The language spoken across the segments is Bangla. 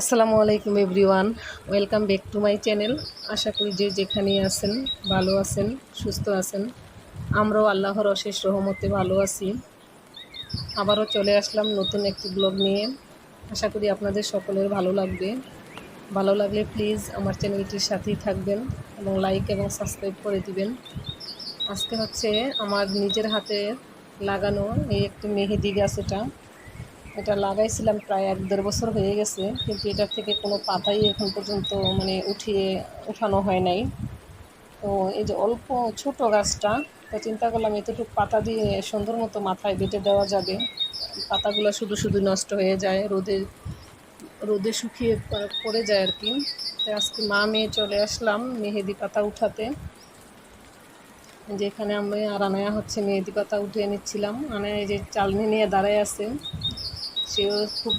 আসসালামু আলাইকুম everyone, welcome back to my channel. আশা করি যে যেখানেই আছেন, ভালো আছেন, সুস্থ আছেন। আমরাও আল্লাহর অশেষ রহমতে ভালো আছি। আবারও চলে আসলাম নতুন একটি ব্লগ নিয়ে। আশা করি আপনাদের সকলের ভালো লাগবে। ভালো লাগলে প্লিজ আমার চ্যানেলটির সাথেই থাকবেন এবং লাইক এবং সাবস্ক্রাইব করে দিবেন। আজকে হচ্ছে আমার নিজের হাতে লাগানো এই একটি মেহেদি গাছ এটা। এটা লাগাইছিলাম প্রায় এক দেড় বছর হয়ে গেছে, কিন্তু এটার থেকে কোনো পাতাই এখন পর্যন্ত মানে উঠিয়ে উঠানো হয় নাই। তো এই যে অল্প ছোট গাছটা, তো চিন্তা করলাম এতটুকু পাতা দিয়ে সুন্দর মতো মাথায় বেটে দেওয়া যাবে। পাতাগুলো শুধু শুধু নষ্ট হয়ে যায়, রোদে রোদে শুকিয়ে পড়ে যায় আর কি। আজকে মা মেয়ে চলে আসলাম মেহেদি পাতা উঠাতে। যেখানে আমি আর আনায়া হচ্ছে মেহেদি পাতা উঠিয়ে নিচ্ছিলাম। আনায়া যে চালনি নিয়ে দাঁড়ায় আছে। সেও খুব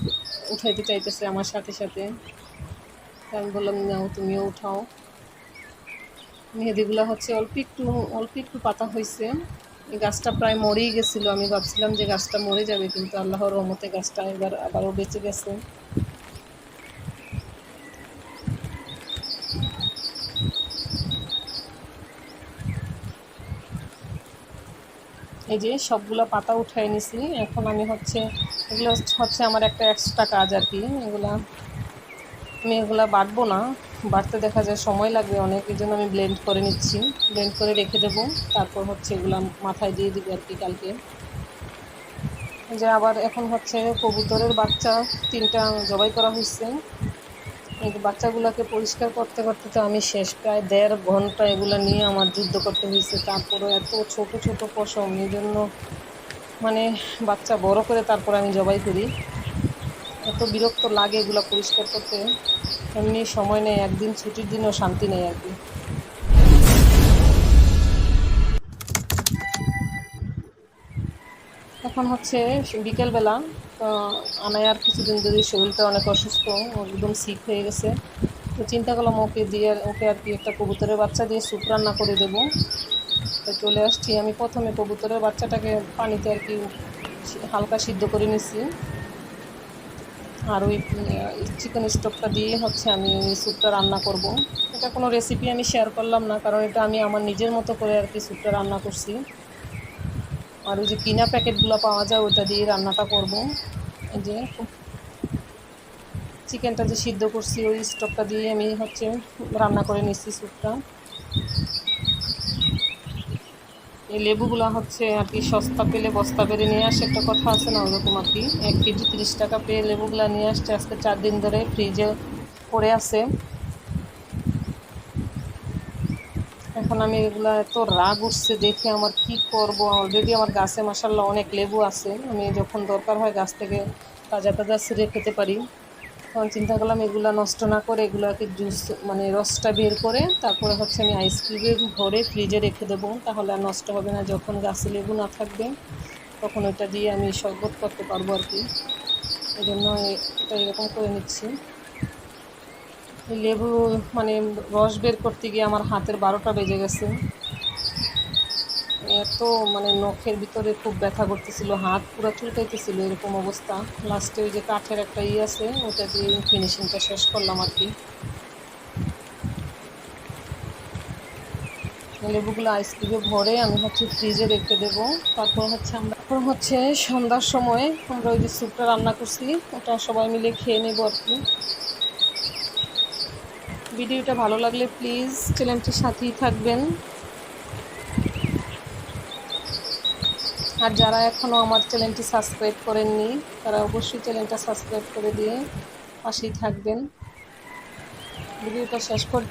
উঠাইতে চাইতেছে আমার সাথে সাথে। আমি বললাম, নাও, তুমিও উঠাও। মেহেদিগুলো হচ্ছে অল্প একটু অল্প একটু পাতা হয়েছে এই গাছটা প্রায় মরেই গেছিল। আমি ভাবছিলাম যে গাছটা মরে যাবে, কিন্তু আল্লাহর রহমতে গাছটা এবার আবারও বেঁচে গেছে। এই যে সবগুলো পাতা উঠাই নিছি। এখন আমি হচ্ছে এগুলো হচ্ছে আমার একটা এক্সট্রা কাজ আর কি। এগুলা আমি এগুলা বাটবো না। বাটতে দেখা যায় সময় লাগবে অনেক, এই জন্য আমি ব্লেন্ড করে নিচ্ছি। ব্লেন্ড করে রেখে দেবো। তারপর হচ্ছে এগুলা মাথায় দিয়ে দিবি আর কি কালকে। যে আবার এখন হচ্ছে কবুতরের বাচ্চা তিনটা জবাই করা হয়েছে এই বাচ্চাগুলোকে পরিষ্কার করতে করতে তো আমি শেষ প্রায় দেড় ঘণ্টা এগুলো নিয়ে আমার যুদ্ধ করতে হয়েছে তারপরে এত ছোট ছোট পশম, এই জন্য মানে বাচ্চা বড় করে তারপর আমি জবাই করি। এত বিরক্ত লাগে এগুলো পরিষ্কার করতে। এমনি সময় নেই, একদিন ছুটির দিনও শান্তি নেই আর কি। এখন হচ্ছে বিকেলবেলা, তো আনায়ার কিছুদিন ধরে শরীরটা অনেক অসুস্থ একদম সিক হয়ে গেছে। তো চিন্তা করলাম ওকে দিয়ে, ওকে আর কি একটা কবুতরের বাচ্চা দিয়ে স্যুপ রান্না করে দেবো। তো চলে আসছি। আমি প্রথমে কবুতরের বাচ্চাটাকে পানিতে আর কি হালকা সিদ্ধ করে নিছি। আর ওই চিকেন স্টোভটা দিয়ে হচ্ছে আমি স্যুপটা রান্না করব। এটা কোনো রেসিপি আমি শেয়ার করলাম না, কারণ এটা আমি আমার নিজের মতো করে আর কি স্যুপটা রান্না করছি। আর ওই যে কিনা প্যাকেটগুলো পাওয়া যায় ওটা দিয়ে রান্নাটা করব। যে চিকেনটা যে সিদ্ধ করছি, ওই স্টোভটা দিয়ে আমি হচ্ছে রান্না করে নিচ্ছি স্যুপটা। এই লেবুগুলো হচ্ছে আর কি সস্তা পেলে বস্তা পেরে নিয়ে আসে একটা কথা আছে না, ওরকম আর কি। এক কেজি তিরিশ টাকা পেয়ে লেবুগুলো নিয়ে আসছে, আজকে চার দিন ধরে ফ্রিজে পড়ে আছে। এখন আমি এগুলো এত রাগ উঠছে দেখে আমার কি করব? অলরেডি আমার গাছে মাসাল্লাহ অনেক লেবু আছে। আমি যখন দরকার হয় গাছ থেকে তাজা তাজা ছিঁড়ে খেতে পারি। তখন চিন্তা করলাম, এগুলো নষ্ট না করে এগুলোকে জুস মানে রসটা বের করে তারপরে হচ্ছে আমি আইসক্রিমে ভরে ফ্রিজে রেখে দেবো, তাহলে আর নষ্ট হবে না। যখন গাছে লেবু না থাকবে, তখন ওইটা দিয়ে আমি শরবত করতে পারব আর কি। এই জন্য এটা এরকম করে নিচ্ছি। লেবু মানে রস বের করতে গিয়ে আমার হাতের বারোটা বেজে গেছে। এত মানে নখের ভিতরে খুব ব্যথা করতেছিল, হাত পুরো চুলকাইতেছিল এরকম অবস্থা। লাস্টে ওই যে কাঠের একটা ই আছে ওটা দিয়ে ফিনিশিংটা শেষ করলাম আর কি। লেবুগুলো আইসক্রিমে ভরে আমি হচ্ছে ফ্রিজে রেখে দেবো। তারপর হচ্ছে আমরা এখন হচ্ছে সন্ধ্যার সময় আমরা ওই যে স্যুপটা রান্না করছি, ওটা সবাই মিলে খেয়ে নেব আর কি। ভিডিওটা ভালো লাগলে প্লিজ চ্যানেলটির সাথেই থাকবেন। আর যারা এখনও আমার চ্যানেলটি সাবস্ক্রাইব করেননি, তারা অবশ্যই চ্যানেলটা সাবস্ক্রাইব করে দিয়ে পাশেই থাকবেন। ভিডিওটা শেষ কর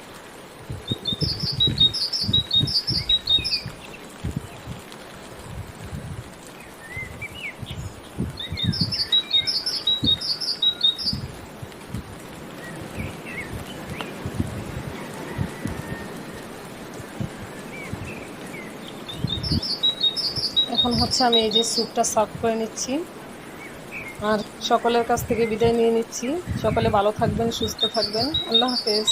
এখন হচ্ছে আমি এই যে স্যুপটা সার্ভ করে নিচ্ছি। আর সকলের কাছ থেকে বিদায় নিয়ে নিচ্ছি। সকলে ভালো থাকবেন, সুস্থ থাকবেন। আল্লাহ হাফেজ।